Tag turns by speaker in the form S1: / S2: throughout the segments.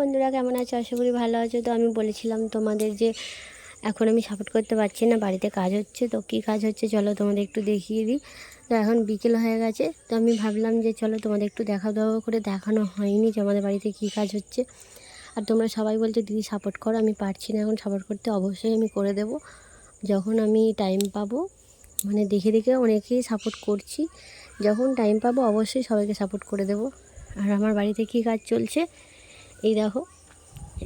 S1: বন্ধুরা, কেমন আছো? আশা করি ভালো আছো। তো আমি বলেছিলাম তোমাদের যে এখন আমি সাপোর্ট করতে পারছি না, বাড়িতে কাজ হচ্ছে, তো কী কাজ হচ্ছে চলো তোমাদের একটু দেখিয়ে দিই। তো এখন বিকেল হয়ে গেছে, তো আমি ভাবলাম যে চলো তোমাদের একটু দেখা দাওয়া করে দেখানো হয়নি যে আমাদের বাড়িতে কী কাজ হচ্ছে। আর তোমরা সবাই বলছো, দিদি সাপোর্ট করো, আমি পারছি না এখন সাপোর্ট করতে, অবশ্যই আমি করে দেব। যখন আমি টাইম পাবো মানে দেখে দেখে অনেকেই সাপোর্ট করছি, যখন টাইম পাবো অবশ্যই সবাইকে সাপোর্ট করে দেব। আর আমার বাড়িতে কী কাজ চলছে? এই দেখো,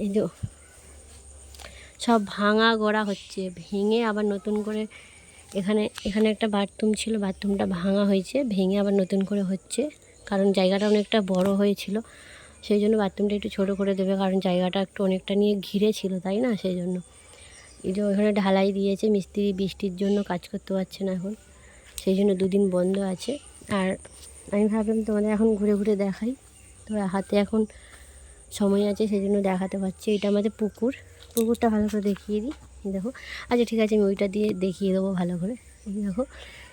S1: এই যে সব ভাঙা গড়া হচ্ছে, ভেঙে আবার নতুন করে এখানে এখানে একটা বাথরুম ছিল, বাথরুমটা ভাঙা হয়েছে, ভেঙে আবার নতুন করে হচ্ছে, কারণ জায়গাটা অনেকটা বড় হয়েছিল। সেই জন্য বাথরুমটা একটু ছোটো করে দেবে, কারণ জায়গাটা একটু অনেকটা নিয়ে ঘিরে ছিল, তাই না? সেই জন্য। এই যে ওখানে ঢালাই দিয়েছে, মিস্ত্রি বৃষ্টির জন্য কাজ করতে পারছে না এখন। সেই জন্য দুদিন বন্ধ আছে। আর আমি ভাবলাম তোমাদের এখন ঘুরে ঘুরে দেখাই। তো হাতে এখন সময় আছে সেই জন্য দেখাতে পারছি। এটা আমাদের পুকুর। পুকুরটা ভালো করে দেখিয়ে দিই। দেখো। আচ্ছা ঠিক আছে, আমি ওইটা দিয়ে দেখিয়ে দেবো ভালো করে। দেখো,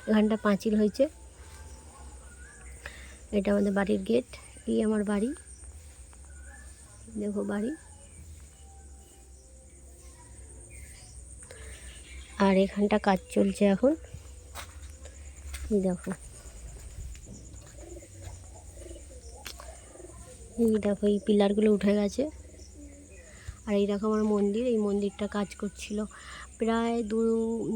S1: এখানটা পাঁচিল হয়েছে। এটা আমাদের বাড়ির গেট। এই আমার বাড়ি। দেখো বাড়ি। আর এখানটা কাজ চলছে এখন। দেখো। এই দেখো, এই পিলারগুলো উঠে গেছে। আর এই দেখো আমার মন্দির, এই মন্দিরটা কাজ করছিল প্রায় দু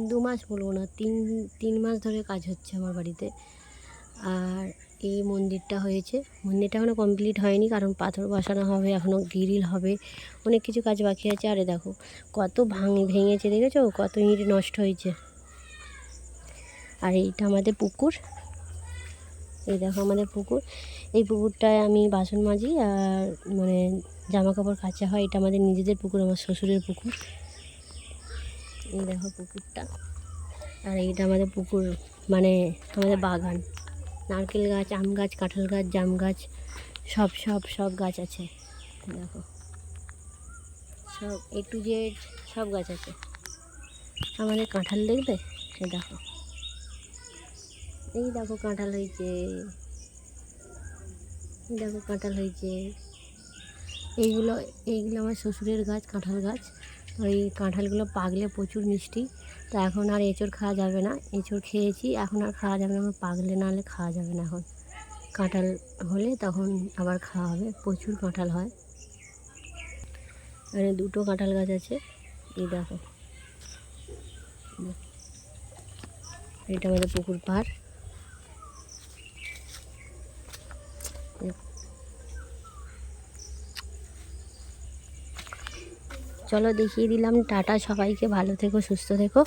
S1: দু মাস বলব না, তিন তিন মাস ধরে কাজ হচ্ছে আমার বাড়িতে। আর এই মন্দিরটা হয়েছে। মন্দিরটা এখনও কমপ্লিট হয়নি, কারণ পাথর বসানো হবে এখনও গ্রিল হবে, অনেক কিছু কাজ বাকি আছে। আরে দেখো, কত ভাঙ, ভেঙেছে, দেখেছ? কত ইট নষ্ট হয়েছে। আর এইটা আমাদের পুকুর। এই দেখো আমাদের পুকুর। এই পুকুরটায় আমি বাসন মাজি আর মানে জামা কাপড় কাচা হয়। এটা আমাদের নিজেদের পুকুর, আমার শ্বশুরের পুকুর। এই দেখো পুকুরটা। আর এইটা আমাদের পুকুর মানে আমাদের বাগান। নারকেল গাছ, আম গাছ, কাঁঠাল গাছ, জাম গাছ, সব সব সব গাছ আছে। দেখো। সব এ টু জেড সব গাছ আছে। আমাদের কাঁঠাল দেখবে? সে দেখো। এই দেখো কাঁঠাল হয়েছে। এই দেখো কাঁঠাল হয়েছে। এইগুলো এইগুলো আমার শ্বশুরের গাছ, কাঁঠাল গাছ। ওই কাঁঠালগুলো পাগলে প্রচুর মিষ্টি। তো এখন আর এঁচড় খাওয়া যাবে না। এঁচড় খেয়েছি, এখন আর খাওয়া যাবে না। আমার পাকলে না হলে খাওয়া যাবে না এখন। কাঁঠাল হলে তখন আবার খাওয়া হবে। প্রচুর কাঁঠাল হয়। এখানে দুটো কাঁঠাল গাছ আছে। এই দেখো। এটা আমাদের পুকুর পাড়। চলো দেখিয়ে দিলাম। টাটা সবাইকে। ভালো থেকো, সুস্থ থেকো।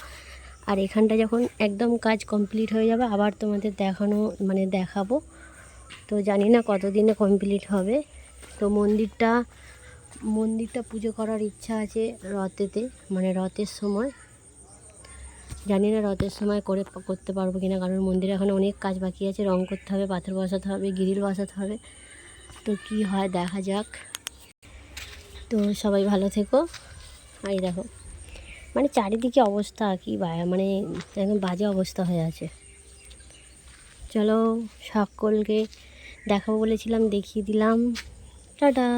S1: আর এখানটা যখন একদম কাজ কমপ্লিট হয়ে যাবে, আবার তোমাদের দেখানো মানে দেখাবো। তো জানি না কতদিনে কমপ্লিট হবে। তো মন্দিরটা মন্দিরটা পুজো করার ইচ্ছা আছে রথেতে মানে রথের সময়। জানি না রথের সময় করে করতে পারব কিনা, কারণ মন্দিরে এখন অনেক কাজ বাকি আছে। রং করতে হবে, পাথর বসাতে হবে, গ্রিল বসাতে হবে। তো কি হয় দেখা যাক। তো সবাই ভালো থেকো। এই দেখো মানে চারিদিকে অবস্থা কি মানে একদম বাজে অবস্থা হয়ে আছে। চলো সকলকে দেখাবো বলেছিলাম, দেখিয়ে দিলাম। টাটা!